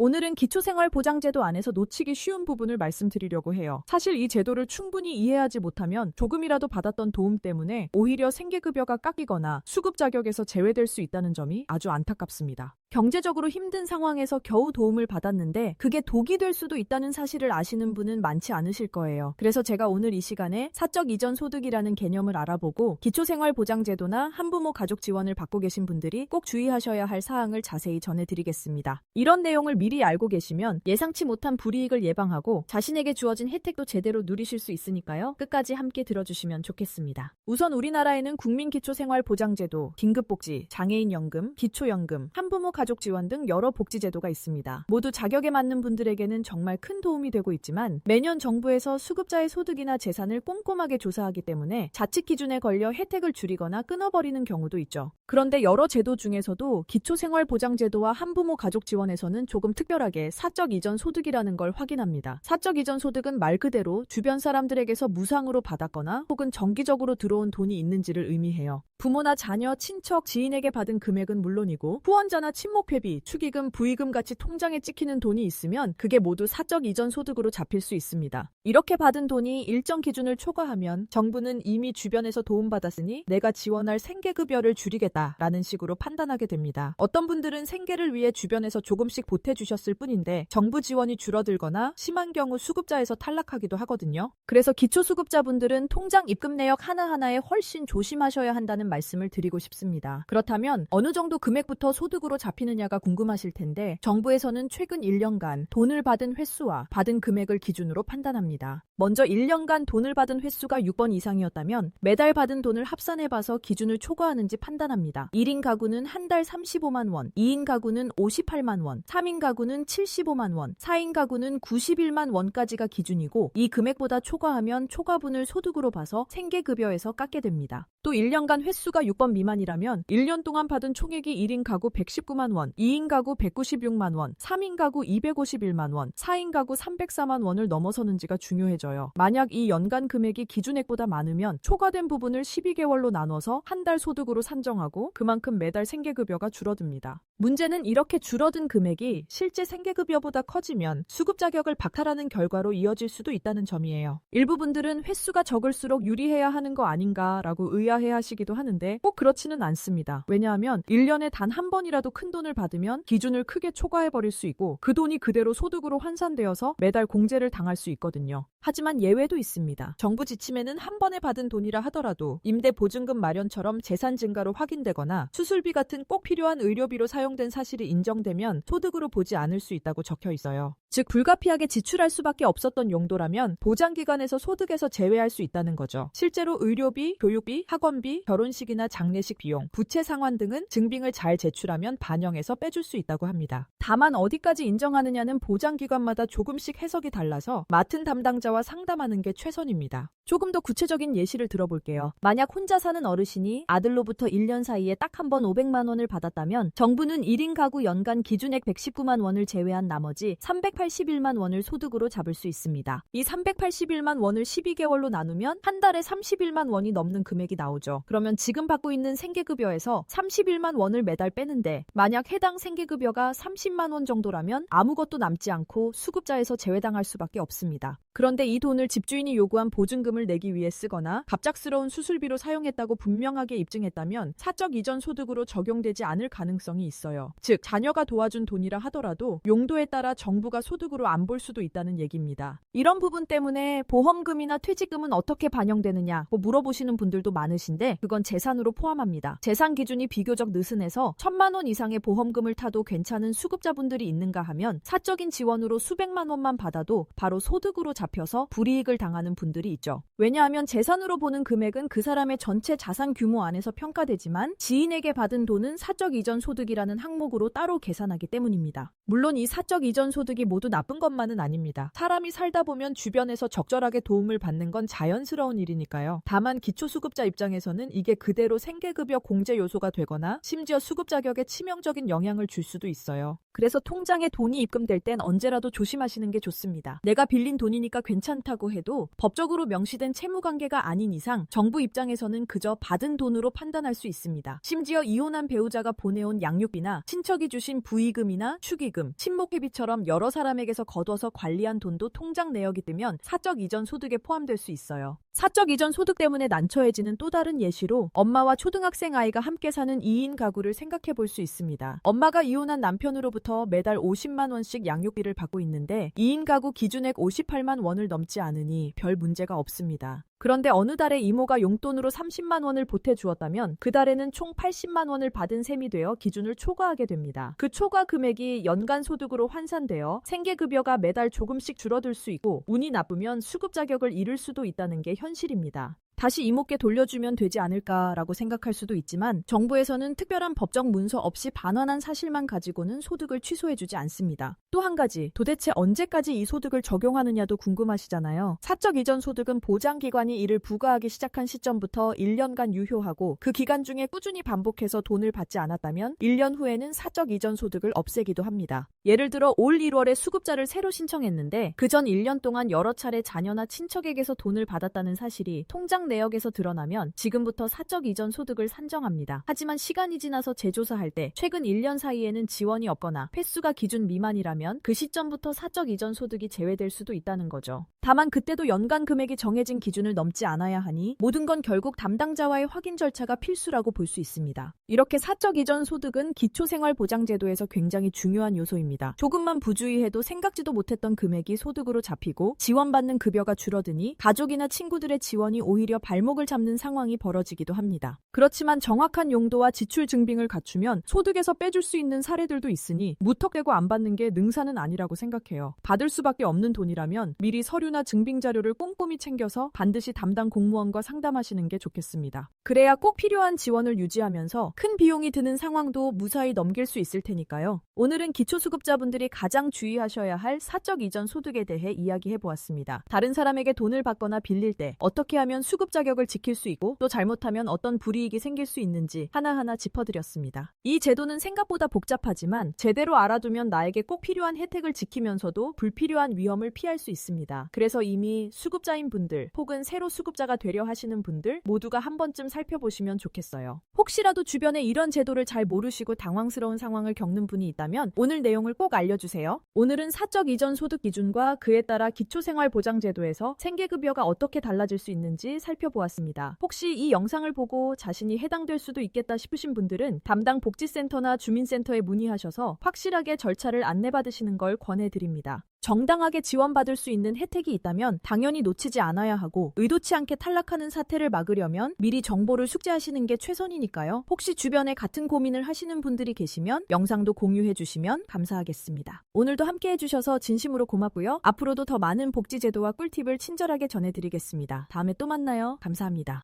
오늘은 기초생활보장제도 안에서 놓치기 쉬운 부분을 말씀드리려고 해요. 사실 이 제도를 충분히 이해하지 못하면 조금이라도 받았던 도움 때문에 오히려 생계급여가 깎이거나 수급 자격에서 제외될 수 있다는 점이 아주 안타깝습니다. 경제적으로 힘든 상황에서 겨우 도움을 받았는데 그게 독이 될 수도 있다는 사실을 아시는 분은 많지 않으실 거예요. 그래서 제가 오늘 이 시간에 사적 이전 소득이라는 개념을 알아보고 기초생활보장제도나 한부모 가족 지원을 받고 계신 분들이 꼭 주의하셔야 할 사항을 자세히 전해드리겠습니다. 이런 내용을 미리 알고 계시면 예상치 못한 불이익을 예방하고 자신에게 주어진 혜택도 제대로 누리실 수 있으니까요. 끝까지 함께 들어주시면 좋겠습니다. 우선 우리나라에는 국민기초생활보장제도, 긴급복지, 장애인연금, 기초연금, 한부모 가족 지원 등 여러 복지 제도가 있습니다. 모두 자격에 맞는 분들에게는 정말 큰 도움이 되고 있지만 매년 정부에서 수급자의 소득이나 재산을 꼼꼼하게 조사하기 때문에 자칫 기준에 걸려 혜택을 줄이거나 끊어버리는 경우도 있죠. 그런데 여러 제도 중에서도 기초생활보장제도와 한부모 가족 지원에서는 조금 특별하게 사적 이전 소득이라는 걸 확인합니다. 사적 이전 소득은 말 그대로 주변 사람들에게서 무상으로 받았거나 혹은 정기적으로 들어온 돈이 있는지를 의미해요. 부모나 자녀, 친척, 지인에게 받은 금액은 물론이고 후원자나 친 목회비, 축의금, 부의금 같이 통장에 찍히는 돈이 있으면 그게 모두 사적 이전 소득으로 잡힐 수 있습니다. 이렇게 받은 돈이 일정 기준을 초과하면 정부는 이미 주변에서 도움받았으니 내가 지원할 생계급여를 줄이겠다라는 식으로 판단하게 됩니다. 어떤 분들은 생계를 위해 주변에서 조금씩 보태주셨을 뿐인데 정부 지원이 줄어들거나 심한 경우 수급자에서 탈락하기도 하거든요. 그래서 기초수급자분들은 통장 입금 내역 하나하나에 훨씬 조심하셔야 한다는 말씀을 드리고 싶습니다. 그렇다면 어느 정도 금액부터 소득으로 잡 히느냐가 궁금하실 텐데 정부에서는 최근 1년간 돈을 받은 횟수와 받은 금액을 기준으로 판단합니다. 먼저 1년간 돈을 받은 횟수가 6번 이상이었다면 매달 받은 돈을 합산해봐서 기준을 초과하는지 판단합니다. 1인 가구는 한 달 35만 원, 2인 가구는 58만 원, 3인 가구는 75만 원, 4인 가구는 91만 원까지가 기준이고 이 금액보다 초과하면 초과분을 소득으로 봐서 생계급여에서 깎게 됩니다. 또 1년간 횟수가 6번 미만이라면 1년 동안 받은 총액이 1인 가구 119만 원, 2인 가구 196만 원, 3인 가구 251만 원, 4인 가구 304만 원을 넘어서는지가 중요해져요. 만약 이 연간 금액이 기준액보다 많으면 초과된 부분을 12개월로 나눠서 한 달 소득으로 산정하고 그만큼 매달 생계급여가 줄어듭니다. 문제는 이렇게 줄어든 금액이 실제 생계급여보다 커지면 수급 자격을 박탈하는 결과로 이어질 수도 있다는 점이에요. 일부 분들은 횟수가 적을수록 유리해야 하는 거 아닌가라고 의아해 하시기도 하는데 꼭 그렇지는 않습니다. 왜냐하면 1년에 단 한 번이라도 큰돈 을 받으면 기준을 크게 초과해버릴 수 있고 그 돈이 그대로 소득으로 환산되어서 매달 공제를 당할 수 있거든요. 하지만 예외도 있습니다. 정부 지침에는 한 번에 받은 돈이라 하더라도 임대 보증금 마련처럼 재산 증가로 확인되거나 수술비 같은 꼭 필요한 의료비로 사용된 사실이 인정되면 소득으로 보지 않을 수 있다고 적혀 있어요. 즉 불가피하게 지출할 수밖에 없었던 용도라면 보장기관에서 소득에서 제외할 수 있다는 거죠. 실제로 의료비, 교육비, 학원비, 결혼식이나 장례식 비용, 부채 상환 등은 증빙을 잘 제출하면 반영해서 빼줄 수 있다고 합니다. 다만 어디까지 인정하느냐는 보장 기관마다 조금씩 해석이 달라서 맡은 담당 자와 상담하는 게 최선입니다. 조금 더 구체적인 예시를 들어볼게요. 만약 혼자 사는 어르신이 아들로부터 1년 사이에 딱 한 번 500만 원을 받았다면 정부는 1인 가구 연간 기준액 119만 원을 제외한 나머지 381만 원을 소득으로 잡을 수 있습니다. 이 381만 원을 12개월로 나누면 한 달에 31만 원이 넘는 금액이 나오죠. 그러면 지금 받고 있는 생계급여에서 31만 원을 매달 빼는데 만약 해당 생계급여가 30만 원 정도라면 아무것도 남지 않고 수급자에서 제외당할 수밖에 없습니다. 그런데 이 돈을 집주인이 요구한 보증금을 내기 위해 쓰거나 갑작스러운 수술비로 사용했다고 분명하게 입증했다면 사적 이전 소득으로 적용되지 않을 가능성이 있어요. 즉, 자녀가 도와준 돈이라 하더라도 용도에 따라 정부가 소득으로 안 볼 수도 있다는 얘기입니다. 이런 부분 때문에 보험금이나 퇴직금은 어떻게 반영되느냐 고 물어보시는 분들도 많으신데 그건 재산으로 포함합니다. 재산 기준이 비교적 느슨해서 천만 원 이상의 보험금을 타도 괜찮은 수급자분들이 있는가 하면 사적인 지원으로 수백만 원만 받아도 바로 소득으로 잡 혀서 불이익을 당하는 분들이 있죠. 왜냐하면 재산으로 보는 금액은 그 사람의 전체 자산 규모 안에서 평가되지만 지인에게 받은 돈은 사적 이전 소득이라는 항목으로 따로 계산하기 때문입니다. 물론 이 사적 이전 소득이 모두 나쁜 것만은 아닙니다. 사람이 살다 보면 주변에서 적절하게 도움을 받는 건 자연스러운 일이니까요. 다만 기초수급자 입장에서는 이게 그대로 생계급여 공제 요소가 되거나 심지어 수급 자격에 치명적인 영향을 줄 수도 있어요. 그래서 통장에 돈이 입금될 땐 언제라도 조심하시는 게 좋습니다. 내가 빌린 돈이니까 있으니까 괜찮다고 해도 법적으로 명시된 채무 관계가 아닌 이상 정부 입장에서는 그저 받은 돈으로 판단할 수 있습니다. 심지어 이혼한 배우자가 보내온 양육비나 친척이 주신 부의금이나 축의금, 친목회비처럼 여러 사람에게서 거둬서 관리한 돈도 통장 내역이 뜨면 사적 이전 소득에 포함될 수 있어요. 사적 이전 소득 때문에 난처해지는 또 다른 예시로 엄마와 초등학생 아이가 함께 사는 2인 가구를 생각해 볼 수 있습니다. 엄마가 이혼한 남편으로부터 매달 50만 원씩 양육비를 받고 있는데 2인 가구 기준액 58만 원을 넘지 않으니 별 문제가 없습니다. 그런데 어느 달에 이모가 용돈으로 30만 원을 보태주었다면 그 달에는 총 80만 원을 받은 셈이 되어 기준을 초과하게 됩니다. 그 초과 금액이 연간 소득으로 환산되어 생계급여가 매달 조금씩 줄어들 수 있고 운이 나쁘면 수급 자격을 잃을 수도 있다는 게 현실입니다. 다시 이모께 돌려주면 되지 않을까라고 생각할 수도 있지만 정부에서는 특별한 법적 문서 없이 반환한 사실만 가지고는 소득을 취소해주지 않습니다. 또 한 가지, 도대체 언제까지 이 소득을 적용하느냐도 궁금하시잖아요. 사적 이전 소득은 보장기관이 이를 부과하기 시작한 시점부터 1년간 유효하고 그 기간 중에 꾸준히 반복해서 돈을 받지 않았다면 1년 후에는 사적 이전 소득을 없애기도 합니다. 예를 들어 올 1월에 수급자를 새로 신청했는데 그 전 1년 동안 여러 차례 자녀나 친척에게서 돈을 받았다는 사실이 통장 내역에서 드러나면 지금부터 사적 이전 소득을 산정합니다. 하지만 시간이 지나서 재조사할 때 최근 1년 사이에는 지원이 없거나 횟수가 기준 미만이라면 그 시점부터 사적 이전 소득이 제외될 수도 있다는 거죠. 다만 그때도 연간 금액이 정해진 기준을 넘지 않아야 하니 모든 건 결국 담당자와의 확인 절차가 필수라고 볼 수 있습니다. 이렇게 사적 이전 소득은 기초생활보장제도에서 굉장히 중요한 요소입니다. 조금만 부주의해도 생각지도 못했던 금액이 소득으로 잡히고 지원받는 급여가 줄어드니 가족이나 친구들의 지원이 오히려 발목을 잡는 상황이 벌어지기도 합니다. 그렇지만 정확한 용도와 지출 증빙을 갖추면 소득에서 빼줄 수 있는 사례들도 있으니 무턱대고 안 받는 게 능사는 아니라고 생각해요. 받을 수밖에 없는 돈이라면 미리 서류나 증빙 자료를 꼼꼼히 챙겨서 반드시 담당 공무원과 상담하시는 게 좋겠습니다. 그래야 꼭 필요한 지원을 유지하면서 큰 비용이 드는 상황도 무사히 넘길 수 있을 테니까요. 오늘은 기초수급자분들이 가장 주의하셔야 할 사적 이전 소득에 대해 이야기해 보았습니다. 다른 사람에게 돈을 받거나 빌릴 때 어떻게 하면 수급 자격을 지킬 수 있고 또 잘못하면 어떤 불이익이 생길 수 있는지 하나하나 짚어드렸습니다. 이 제도는 생각보다 복잡하지만 제대로 알아두면 나에게 꼭 필요한 혜택을 지키면서도 불필요한 위험을 피할 수 있습니다. 그래서 이미 수급자인 분들 혹은 새로 수급자가 되려 하시는 분들 모두가 한 번쯤 살펴보시면 좋겠어요. 혹시라도 주변에 이런 제도를 잘 모르시고 당황스러운 상황을 겪는 분이 있다면 오늘 내용을 꼭 알려주세요. 오늘은 사적 이전 소득 기준과 그에 따라 기초생활보장제도에서 생계급여가 어떻게 달라질 수 있는지 살펴보았습니다. 혹시 이 영상을 보고 자신이 해당될 수도 있겠다 싶으신 분들은 담당 복지센터나 주민센터에 문의하셔서 확실하게 절차를 안내받으시는 걸 권해드립니다. 정당하게 지원받을 수 있는 혜택이 있다면 당연히 놓치지 않아야 하고 의도치 않게 탈락하는 사태를 막으려면 미리 정보를 숙지하시는 게 최선이니까요. 혹시 주변에 같은 고민을 하시는 분들이 계시면 영상도 공유해 주시면 감사하겠습니다. 오늘도 함께 해주셔서 진심으로 고맙고요. 앞으로도 더 많은 복지제도와 꿀팁을 친절하게 전해드리겠습니다. 다음에 또 만나요. 감사합니다.